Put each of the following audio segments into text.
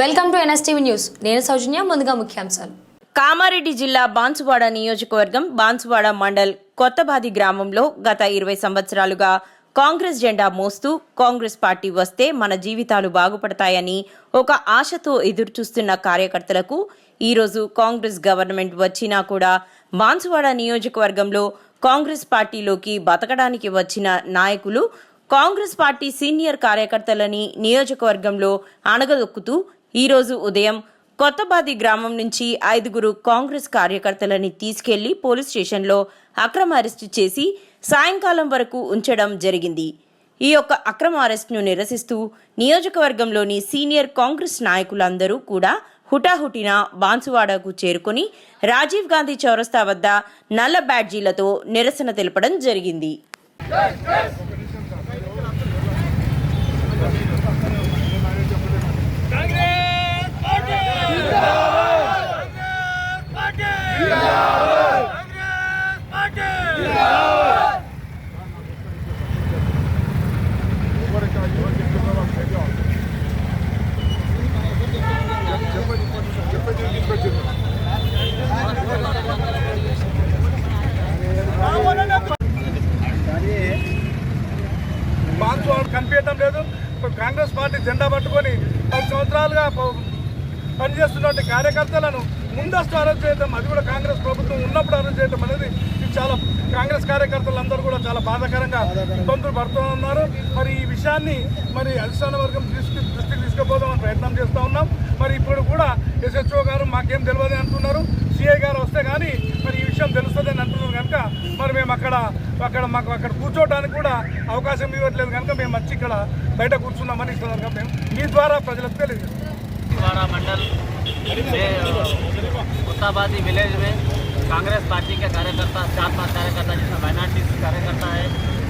Welcome to NSTV news. నేను సౌజన్య ముందుగా ముఖ్యాంశాలు. కామారెడ్డి జిల్లా బాన్సువాడ నియోజకవర్గం బాన్సువాడ మండల్ కొత్తబాది గ్రామంలో గత ఇరవై సంవత్సరాలుగా కాంగ్రెస్ జెండా మోస్తూ కాంగ్రెస్ పార్టీ వస్తే మన జీవితాలు బాగుపడతాయని ఒక ఆశతో ఎదురుచూస్తున్న కార్యకర్తలకు ఈరోజు కాంగ్రెస్ గవర్నమెంట్ వచ్చినా కూడా బాన్సువాడ నియోజకవర్గంలో కాంగ్రెస్ పార్టీలోకి బతకడానికి వచ్చిన నాయకులు కాంగ్రెస్ పార్టీ సీనియర్ కార్యకర్తలని నియోజకవర్గంలో అణగదొక్కుతూ ఈరోజు ఉదయం కొత్తబాది గ్రామం నుంచి ఐదుగురు కాంగ్రెస్ కార్యకర్తలని తీసుకెళ్ళి పోలీస్ స్టేషన్లో అక్రమ అరెస్టు చేసి సాయంకాలం వరకు ఉంచడం జరిగింది. ఈ యొక్క అక్రమ అరెస్టును నిరసిస్తూ నియోజకవర్గంలోని సీనియర్ కాంగ్రెస్ నాయకులందరూ కూడా హుటాహుటిన బాన్సువాడకు చేరుకొని రాజీవ్ గాంధీ చౌరస్తా వద్ద నల్ల బ్యాడ్జీలతో నిరసన తెలపడం జరిగింది బాన్స్ వాళ్ళు కనిపించడం లేదు ఇప్పుడు కాంగ్రెస్ పార్టీ జెండా పట్టుకొని పది సంవత్సరాలుగా పనిచేస్తున్నటువంటి కార్యకర్తలను ముందస్తు అరెస్ట్ చేయడం అది కూడా కాంగ్రెస్ ప్రభుత్వం ఉన్నప్పుడు అరెస్ట్ చేయడం అనేది ఇది చాలా కాంగ్రెస్ కార్యకర్తలందరూ కూడా చాలా బాధాకరంగా ఇబ్బందులు పడుతున్నారు మరి ఈ విషయాన్ని మరి అధిష్టాన వర్గం దృష్టి దృష్టికి తీసుకుపోదామని ప్రయత్నం చేస్తూ ఉన్నాం. మరి ఇప్పుడు కూడా ఎస్హెచ్ఓ గారు మాకేం తెలియదు అంటున్నారు. సిఐ గారు వస్తే కానీ మరి మరి మేము అక్కడ అక్కడ మాకు అక్కడ కూర్చోవడానికి కూడా అవకాశం ఇవ్వట్లేదు కనుక మేము వచ్చి ఇక్కడ బయట కూర్చున్నామని ఇస్తున్నారు కనుక మేము మీ ద్వారా ప్రజలకు తెలియజేస్తాం वाड़ा मंडल से मुस्ताबादी विलेज में कांग्रेस पार्टी के कार्यकर्ता चार पांच कार्यकर्ता जिसमें माइनॉरिटी कार्यकर्ता है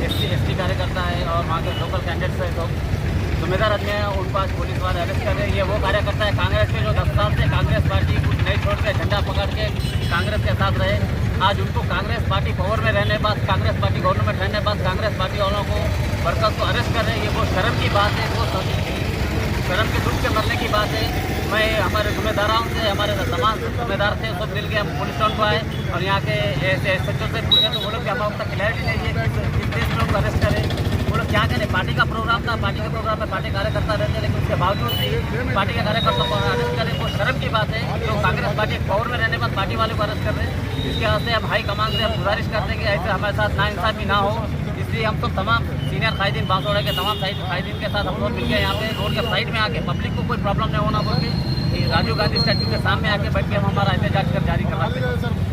एस सी एस टी कार्यकर्ता है और वहाँ के लोकल कैंडिडेट्स है लोग जिम्मेदार आदमी है उनको आज पुलिस वाले अरेस्ट कर रहे हैं ये वो कार्यकर्ता है कांग्रेस के जो दस साल कांग्रेस पार्टी गवर्नमेंट रहने के बाद कांग्रेस पार्टी वालों को वर्कर्स को अरेस्ट कर रहे हैं, ये बहुत शर्म की बात है वो शर्म के दुख के मरने की बात है। मैं हमारे जिम्मेदारों से, हमारे तमाम जिम्मेदार थे, सब मिल के हम पुलिस स्टेशन को आए और यहाँ के एस एच से पूछे तो वो लोग कि हमारे उतना क्लैरिटी नहीं है कि में लोग अरेस्ट करें। वो लोग क्या करें? पार्टी का प्रोग्राम था, पार्टी के प्रोग्राम में पार्टी कार्यकर्ता रहते, लेकिन उसके बावजूद भी पार्टी के कार्यकर्ताओं को अरेस्ट शर्म की बात है, जो कांग्रेस पार्टी पावर में रहने बाद पार्टी वाले को अरेस्ट कर रहे हैं। इसके वास्ते हम हाई कमान से हम गुजारिश करते हैं कि ऐसे हमारे साथ ना नाइंसाफी ना हो। इसलिए हम सब तमाम सीनियर कायदीन बांसवाड़ा के तमाम कायदीन के साथ हम लोग मिलकर यहाँ पे रोड के साइड में आके पब्लिक को कोई प्रॉब्लम नहीं होना बोल के राजीव गांधी स्टैच्यू के सामने आके बैठ के हम हमारा एहतजाज कर जारी करवाते हैं।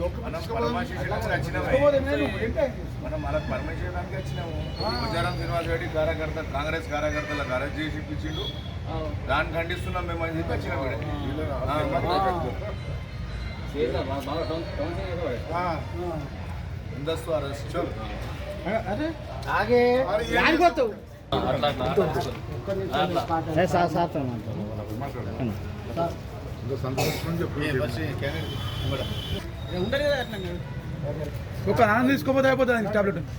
మనం పరమశిష్యుడానికి వచ్చినామే. మనం మన పరమశిష్యుడానికి వచ్చినాము. గుజరాత్ శ్రీనివాస్ రెడ్డి కార్యకర్త కాంగ్రెస్ కార్యకర్తలకు అరెస్ట్ చేసి ఇప్పించిండు. దాన్ని ఖండిస్తున్నాం మేము అని చెప్పి వచ్చినాం ముందస్తు అరెస్ట్. చలో. అరే యాడికొస్తావు ఏ సా బస్సు ఈ క్యాండిడేట్ కూడా. ఒక నాన్న తీసుకోపోతే అయిపోతుంది టాబ్లెట్ నిమిషాలు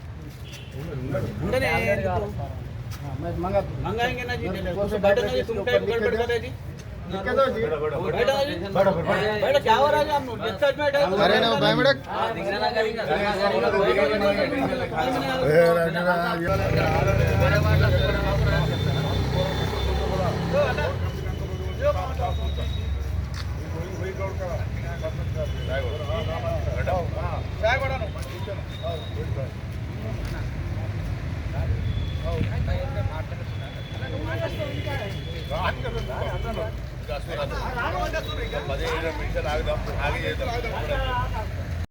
ఆగుదాం ఆగి చేద్దాం